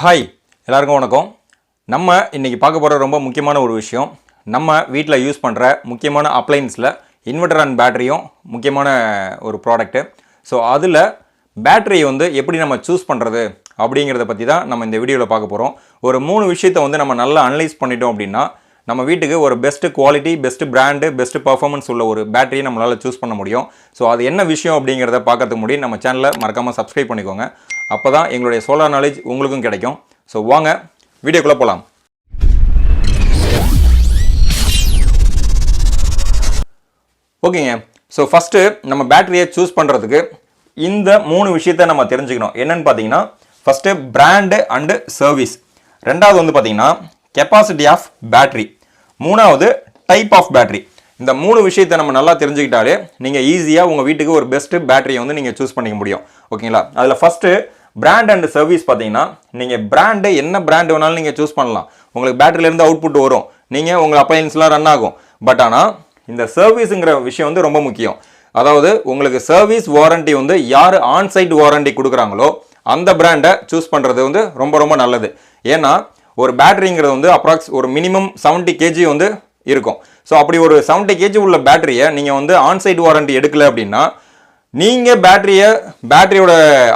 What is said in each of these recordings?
Hi எல்லாருக்கும் வணக்கம். நம்ம இன்றைக்கி பார்க்க போகிற ரொம்ப முக்கியமான ஒரு விஷயம். நம்ம வீட்டில் யூஸ் பண்ணுற முக்கியமான அப்ளைன்ஸில் இன்வெர்டர் அண்ட் பேட்டரியும் முக்கியமான ஒரு ப்ராடக்ட்டு ஸோ அதில் பேட்டரி வந்து எப்படி நம்ம சூஸ் பண்ணுறது அப்படிங்கிறத பற்றி தான் நம்ம இந்த வீடியோவில் பார்க்க போகிறோம் ஒரு மூணு விஷயத்தை வந்து நம்ம நல்லா அனலைஸ் பண்ணிட்டோம் அப்படின்னா நம்ம வீட்டுக்கு ஒரு best quality best brand best performance உள்ள ஒரு பேட்டரியை நம்மளால் சூஸ் பண்ண முடியும். ஸோ அது என்ன விஷயம் அப்படிங்கிறத பார்க்கறதுக்கு முன்னாடி நம்ம சேனலை மறக்காமல் சப்ஸ்கிரைப் பண்ணிக்கோங்க. அப்போ தான் எங்களுடைய சோலார் நாலேஜ் உங்களுக்கும் கிடைக்கும். ஸோ வாங்க வீடியோக்குள்ளே போகலாம் ஓகேங்க. ஸோ ஃபஸ்ட்டு நம்ம பேட்டரியை சூஸ் பண்ணுறதுக்கு இந்த மூணு விஷயத்த நம்ம தெரிஞ்சுக்கணும். என்னென்னு பார்த்தீங்கன்னா ஃபஸ்ட்டு பிராண்டு அண்டு சர்வீஸ் ரெண்டாவது வந்து பார்த்தீங்கன்னா கெப்பாசிட்டி ஆஃப் பேட்டரி மூணாவது டைப் ஆஃப் பேட்டரி இந்த மூணு விஷயத்தை நம்ம நல்லா தெரிஞ்சுக்கிட்டாலே நீங்கள் ஈஸியாக உங்கள் வீட்டுக்கு ஒரு பெஸ்ட்டு பேட்டரியை வந்து நீங்கள் சூஸ் பண்ணிக்க முடியும். ஓகேங்களா? அதில் ஃபஸ்ட்டு பிராண்ட் அண்ட் சர்வீஸ் பார்த்தீங்கன்னா நீங்கள் பிராண்டு என்ன பிராண்ட் வேணாலும் நீங்கள் சூஸ் பண்ணலாம். உங்களுக்கு பேட்டரியிலேருந்து அவுட்புட் வரும். நீங்கள் உங்கள் அப்ளையன்ஸ்லாம் ரன் ஆகும். பட் ஆனால் இந்த சர்வீஸுங்கிற விஷயம் வந்து ரொம்ப முக்கியம். அதாவது உங்களுக்கு சர்வீஸ் வாரண்டி வந்து யார் ஆன்சைட் வாரண்டி கொடுக்குறாங்களோ அந்த பிராண்டை சூஸ் பண்ணுறது வந்து ரொம்ப ரொம்ப நல்லது. ஏன்னா ஒரு பேட்டரிங்கிறது வந்து அப்ராக்ஸ் ஒரு மினிமம் 70 கேஜி வந்து இருக்கும். ஸோ அப்படி ஒரு 70 கேஜி உள்ள பேட்டரியை நீங்கள் வந்து ஆன்சைட் வாரண்டி எடுக்கல அப்படின்னா நீங்கள் பேட்டரியை பேட்டரியோட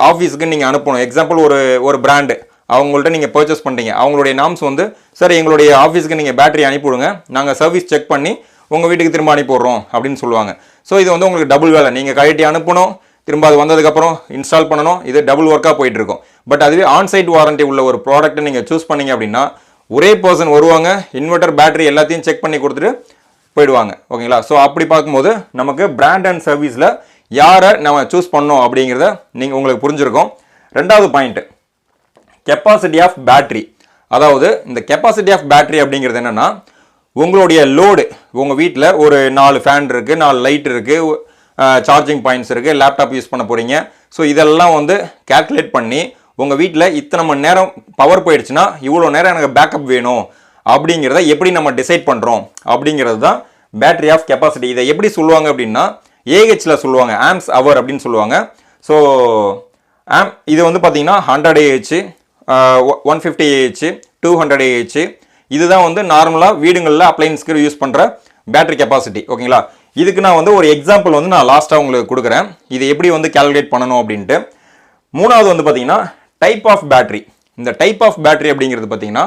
ஆஃபீஸுக்கு நீங்கள் அனுப்பணும். எக்ஸாம்பிள் ஒரு ஒரு பிராண்டு அவங்கள்ட்ட நீங்கள் பர்ச்சேஸ் பண்ணுறீங்க அவங்களுடைய நாம்ஸ் வந்து சார் எங்களுடைய ஆஃபீஸுக்கு நீங்கள் பேட்டரி அனுப்பிவிடுங்க. நாங்கள் சர்வீஸ் செக் பண்ணி உங்கள் வீட்டுக்கு திரும்ப அனுப்பிவிட்றோம். அப்படின்னு சொல்லுவாங்க. ஸோ இது வந்து உங்களுக்கு டபுள் வேலை. நீங்கள் கழட்டி அனுப்பணும். திரும்ப அது வந்ததுக்கப்புறம் இன்ஸ்டால் பண்ணணும். இது டபுள் ஒர்க்காக போயிட்டு இருக்கும் பட் அதுவே ஆன்சைட் வாரண்டி உள்ள ஒரு ப்ராடக்ட்டை நீங்கள் சூஸ் பண்ணீங்க அப்படின்னா ஒரே பர்சன் வருவாங்க. இன்வெர்டர் பேட்டரி எல்லாத்தையும் செக் பண்ணி கொடுத்துட்டு போயிடுவாங்க. ஓகேங்களா? ஸோ அப்படி பார்க்கும்போது நமக்கு பிராண்ட் அண்ட் சர்வீஸில் யாரை நம்ம சூஸ் பண்ணோம் அப்படிங்கிறத நீங்கள் உங்களுக்கு புரிஞ்சிருக்கும். ரெண்டாவது பாயிண்ட்டு கெப்பாசிட்டி ஆஃப் பேட்ரி அதாவது இந்த கெப்பாசிட்டி ஆஃப் பேட்ரி அப்படிங்கிறது என்னன்னா உங்களுடைய லோடு உங்கள் வீட்டில் ஒரு நாலு ஃபேன் இருக்குது நாலு லைட் இருக்குது சார்ஜிங் பாயிண்ட்ஸ் இருக்குது லேப்டாப் யூஸ் பண்ண போகிறீங்க ஸோ இதெல்லாம் வந்து கேல்குலேட் பண்ணி உங்கள் வீட்டில் இத்தனை மணி நேரம் பவர் போயிடுச்சுன்னா இவ்வளோ நேரம் எனக்கு பேக்கப் வேணும். அப்படிங்கிறத எப்படி நம்ம டிசைட் பண்ணுறோம் அப்படிங்கிறது தான் பேட்டரி ஆஃப் கெப்பாசிட்டி இதை எப்படி சொல்லுவாங்க அப்படின்னா ஏஹெச்சில் சொல்லுவாங்க ஆம்ஸ் அவர் அப்படின்னு சொல்லுவாங்க. ஸோ ஆம் இது வந்து பார்த்தீங்கன்னா hundred AH one fifty AH two hundred AH இதுதான் வந்து நார்மலாக வீடுங்களில் அப்ளைன்ஸ்க்கு யூஸ் பண்ணுற பேட்டரி கெப்பாசிட்டி ஓகேங்களா இதுக்கு நான் வந்து ஒரு எக்ஸாம்பிள் வந்து நான் லாஸ்ட்டாக உங்களுக்கு கொடுக்குறேன். இது எப்படி வந்து கால்குலேட் பண்ணணும் அப்படின்ட்டு. மூணாவது வந்து பார்த்தீங்கன்னா டைப் ஆஃப் பேட்டரி இந்த டைப் ஆஃப் பேட்டரி அப்படிங்கிறது பார்த்தீங்கன்னா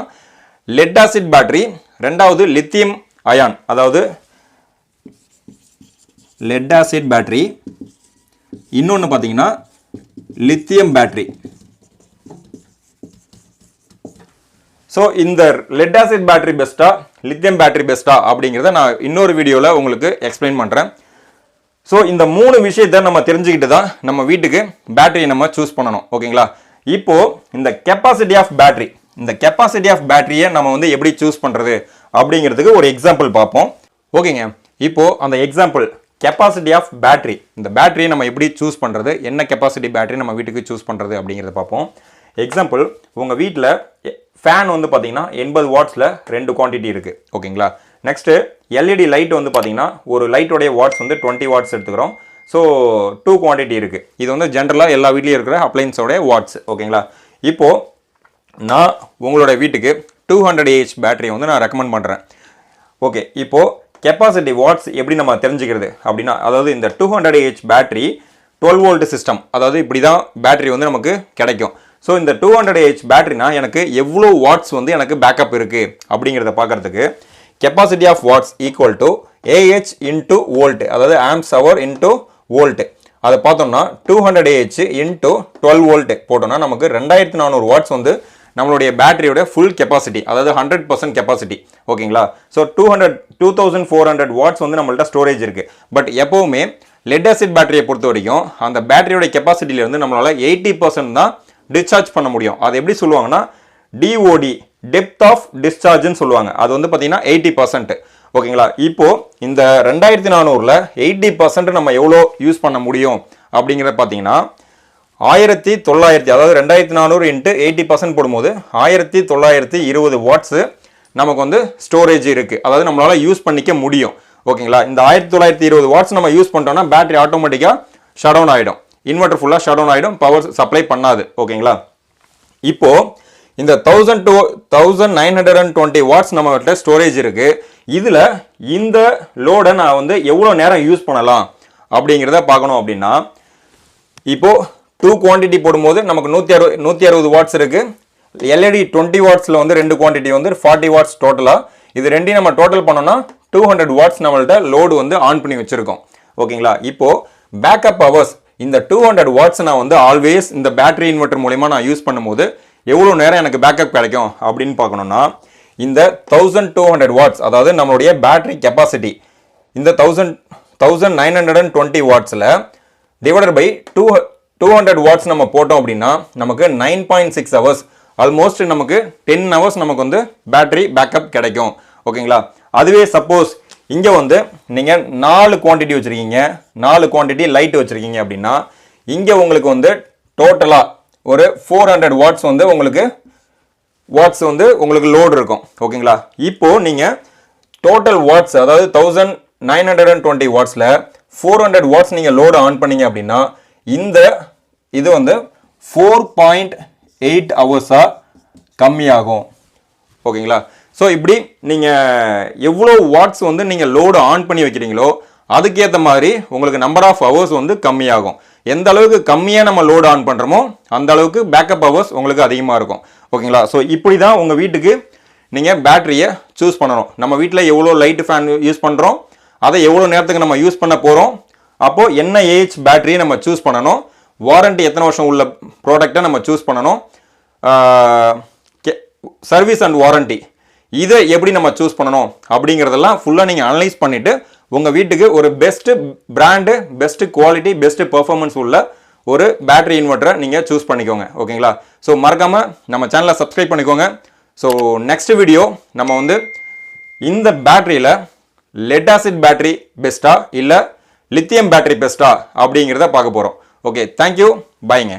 லெட் ஆசிட் பேட்டரி ரெண்டாவது லித்தியம் அயான் அதாவது லெட் ஆசிட் பேட்ரி இன்னொன்று பார்த்தீங்கன்னா லித்தியம் பேட்ரி ஸோ இந்த லெட் ஆசிட் பேட்ரி பெஸ்ட்டா லித்தியம் பேட்ரி பெஸ்ட்டா அப்படிங்கிறத நான் இன்னொரு வீடியோவில் உங்களுக்கு எக்ஸ்பிளைன் பண்ணுறேன் ஸோ இந்த மூணு விஷயத்த நம்ம தெரிஞ்சுக்கிட்டு தான் நம்ம வீட்டுக்கு பேட்டரியை நம்ம சூஸ் பண்ணணும். ஓகேங்களா? இப்போ இந்த கெப்பாசிட்டி ஆஃப் பேட்டரி இந்த கெப்பாசிட்டி ஆஃப் பேட்டரியை நம்ம வந்து எப்படி சூஸ் பண்ணுறது அப்படிங்கிறதுக்கு ஒரு எக்ஸாம்பிள் பார்ப்போம். ஓகேங்க. இப்போ அந்த எக்ஸாம்பிள் கெப்பாசிட்டி ஆஃப் பேட்ரி இந்த பேட்டரியை நம்ம எப்படி சூஸ் பண்ணுறது என்ன கெப்பாசிட்டி பேட்டரி நம்ம வீட்டுக்கு சூஸ் பண்ணுறது அப்படிங்கிறத பார்ப்போம். எக்ஸாம்பிள் உங்கள் வீட்டில் ஃபேன் வந்து பார்த்தீங்கன்னா எண்பது வாட்ஸில் ரெண்டு குவான்டிட்டி இருக்குது ஓகேங்களா? நெக்ஸ்ட்டு எல்இடி லைட் வந்து பார்த்தீங்கன்னா ஒரு லைட்டோடைய வாட்ஸ் வந்து டுவெண்ட்டி வாட்ஸ் எடுத்துக்கிறோம். ஸோ டூ குவான்டிட்டி இருக்குது இது வந்து ஜென்ரலாக எல்லா வீட்லேயும் இருக்கிற அப்ளைன்ஸோடைய வாட்ஸ் ஓகேங்களா? இப்போது நான் உங்களோட வீட்டுக்கு டூ ஹண்ட்ரட் ஏஹெச் பேட்டரியை வந்து நான் ரெக்கமெண்ட் பண்ணுறேன் ஓகே இப்போது கெப்பாசிட்டி வாட்ஸ் எப்படி நம்ம தெரிஞ்சுக்கிறது அப்படின்னா அதாவது இந்த two hundred AH battery twelve volt system அதாவது இப்படி தான் பேட்டரி வந்து நமக்கு கிடைக்கும். ஸோ இந்த டூ ஹண்ட்ரட் ஏஹெச் பேட்டரினா எனக்கு எவ்வளோ வாட்ஸ் வந்து எனக்கு பேக்கப் இருக்குது அப்படிங்கிறத பார்க்கறதுக்கு capacity of watts equal to AH into volt அதாவது ஆம்ஸ் அவர் இன்ட்டு வோல்ட் அதை பார்த்தோம்னா two hundred AH into twelve volt போட்டோம்னா நமக்கு ரெண்டாயிரத்தி நானூறு வாட்ஸ் வந்து நம்மளுடைய பேட்டரியோட ஃபுல் கெப்பாசிட்டி அதாவது ஹண்ட்ரட் பர்சன்ட் கெப்பாசிட்டி ஓகேங்களா so two hundred two thousand four hundred watts வந்து நம்மள்ட்ட ஸ்டோரேஜ் இருக்குது பட் எப்போவுமே லெட் ஆசிட் பேட்டரியை பொறுத்த வரைக்கும் அந்த பேட்டரியோட கெப்பாசிட்டியிலேருந்து நம்மளால் எயிட்டி பர்சன்ட் தான் டிஸ்சார்ஜ் பண்ண முடியும். அது எப்படி சொல்லுவாங்கன்னா டிஓடி டெப்த் ஆஃப் டிஸ்சார்ஜ்னு சொல்லுவாங்க. அது வந்து பார்த்தீங்கன்னா எயிட்டி பர்சன்ட் ஓகேங்களா இப்போது இந்த ரெண்டாயிரத்தி நானூறில் எயிட்டி பர்சன்ட் நம்ம எவ்வளோ யூஸ் பண்ண முடியும் அப்படிங்கிறத பார்த்தீங்கன்னா ஆயிரத்தி தொள்ளாயிரத்தி அதாவது ரெண்டாயிரத்தி நானூறு இன்ட்டு எயிட்டி பர்சன்ட் போடும்போது ஆயிரத்தி தொள்ளாயிரத்தி இருபது வாட்ஸு நமக்கு வந்து ஸ்டோரேஜ் இருக்குது அதாவது நம்மளால் யூஸ் பண்ணிக்க முடியும். ஓகேங்களா? இந்த ஆயிரத்தி தொள்ளாயிரத்தி இருபது வாட்ஸ் நம்ம யூஸ் பண்ணிட்டோம்னா பேட்டரி ஆட்டோமேட்டிக்காக ஷட் டவுன் ஆகிடும் இன்வெர்டர் ஃபுல்லாக ஷட் டவுன் ஆகிடும் பவர் சப்ளை பண்ணாது. ஓகேங்களா? இப்போது இந்த thousand two thousand nine hundred and twenty watts நம்மகிட்ட ஸ்டோரேஜ் இருக்குது இதில் இந்த லோடை நான் வந்து எவ்வளோ நேரம் யூஸ் பண்ணலாம் அப்படிங்கிறத பார்க்கணும் அப்படின்னா இப்போது டூ குவான்டிட்டி போடும்போது நமக்கு நூற்றி அறுபது நூற்றி அறுபது வாட்ஸ் இருக்கு. எல்இடி டுவெண்ட்டி வாட்ஸில் வந்து ரெண்டு குவான்டிட்டி வந்து ஃபார்ட்டி வாட்ஸ் டோட்டலாக இது ரெண்டையும் நம்ம டோட்டல் பண்ணோம்னா டூ ஹண்ட்ரட் வாட்ஸ் நம்மள்ட்ட லோடு வந்து ஆன் பண்ணி வச்சுருக்கோம். ஓகேங்களா? இப்போது பேக்கப் ஹவர்ஸ் இந்த டூ ஹண்ட்ரட் வாட்ஸ் நான் வந்து ஆல்வேஸ் இந்த பேட்டரி இன்வெர்டர் மூலிமா நான் யூஸ் பண்ணும்போது எவ்வளோ நேரம் எனக்கு பேக்கப் கிடைக்கும் அப்படின்னு பார்க்கணும்னா இந்த தௌசண்ட் டூ ஹண்ட்ரட் வாட்ஸ் அதாவது நம்மளுடைய பேட்டரி கெப்பாசிட்டி இந்த thousand thousand nine hundred and twenty வாட்ஸில் divided by two two hundred watts நம்ம போட்டோம் அப்படின்னா நமக்கு nine point six hours almost நமக்கு டென் ஹவர்ஸ் நமக்கு வந்து பேட்டரி பேக்கப் கிடைக்கும். ஓகேங்களா அதுவே சப்போஸ் இங்கே வந்து நீங்கள் நாலு குவாண்டிட்டி வச்சுருக்கீங்க நாலு குவாண்டிட்டி லைட் வச்சுருக்கீங்க அப்படின்னா இங்கே உங்களுக்கு வந்து டோட்டலாக ஒரு ஃபோர் ஹண்ட்ரட் வாட்ஸ் வந்து உங்களுக்கு வாட்ஸ் வந்து உங்களுக்கு லோடு இருக்கும். ஓகேங்களா இப்போது நீங்கள் டோட்டல் வாட்ஸ் அதாவது thousand nine hundred and twenty வாட்ஸில் four hundred watts நீங்கள் லோடு ஆன் பண்ணீங்க அப்படின்னா இந்த இது வந்து ஃபோர் பாயிண்ட் எயிட் ஹவர்ஸாக கம்மியாகும். ஓகேங்களா? ஸோ இப்படி நீங்கள் எவ்வளோ வாட்ஸ் வந்து நீங்கள் லோடு ஆன் பண்ணி வைக்கிறீங்களோ அதுக்கேற்ற மாதிரி உங்களுக்கு நம்பர் ஆஃப் ஹவர்ஸ் வந்து கம்மியாகும். எந்த அளவுக்கு கம்மியாக நம்ம லோடு ஆன் பண்ணுறோமோ அந்த அளவுக்கு பேக்கப் ஹவர்ஸ் உங்களுக்கு அதிகமாக இருக்கும். ஓகேங்களா? ஸோ இப்படி தான் உங்கள் வீட்டுக்கு நீங்கள் பேட்டரியை சூஸ் பண்ணணும். நம்ம வீட்டில் எவ்வளோ லைட் ஃபேன் யூஸ் பண்ணுறோம் அதை எவ்வளோ நேரத்துக்கு நம்ம யூஸ் பண்ண போகிறோம் அப்போது என்ன ஏஜ் பேட்டரியை நம்ம சூஸ் பண்ணணும் வாரண்டி எத்தனை வருஷம் உள்ள ப்ராடக்டை நம்ம சூஸ் பண்ணணும்? சர்வீஸ் அண்ட் வாரண்டி இதை எப்படி நம்ம சூஸ் பண்ணணும்? அப்படிங்கிறதெல்லாம் ஃபுல்லாக நீங்கள் அனலைஸ் பண்ணிவிட்டு உங்கள் வீட்டுக்கு ஒரு best brand best quality best performance உள்ள ஒரு பேட்டரி இன்வெர்ட்டரை நீங்கள் சூஸ் பண்ணிக்கோங்க. ஓகேங்களா? ஸோ மறக்காமல் நம்ம சேனலை சப்ஸ்கிரைப் பண்ணிக்கோங்க. ஸோ நெக்ஸ்ட் வீடியோ நம்ம வந்து இந்த பேட்டரியில் லெட் ஆசிட் பேட்டரி பெஸ்ட்டா இல்லை லித்தியம் பேட்டரி பெஸ்ட்டா அப்படிங்கிறத பார்க்க போகிறோம் ஓகே தேங்க்யூ பாய்ங்க